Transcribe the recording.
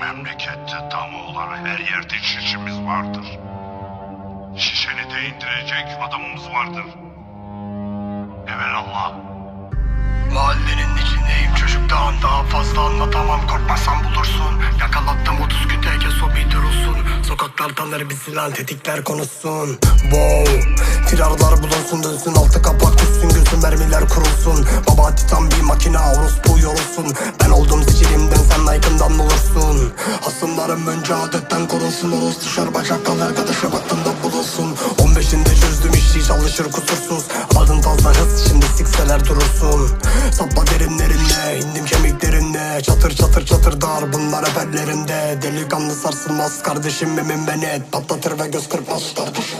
memlekette damı olan her yerde şişimiz vardır. Şişeni de indirecek adamımız vardır. Evelallah. Mahallenin içindeyim. Çocuktan daha fazla anlatamam. Korkmasan bulursun. Yakalattım 30 gün teke sobi durulsun Sokaklar tanır bizi lan tetikler konuşsun. Wow. Firarlar bulunsun dönsün. Altı kapak düşsün gözün mermiler kurulsun. Baba titan bir makine orospu Hasımlarım önce adetten korunsun Oros dışarı bacak kal arkadaşa baktığında bulunsun. 15'inde çözdüm işi çalışır kusursuz. Aldın fazla hız şimdi sikseler durursun. Sapla derinlerinde indim kemiklerinde Çatır çatır çatır dar bunlar efellerinde Delikanlı sarsılmaz kardeşim emin beni Patlatır ve göz kırpmaz kardeşim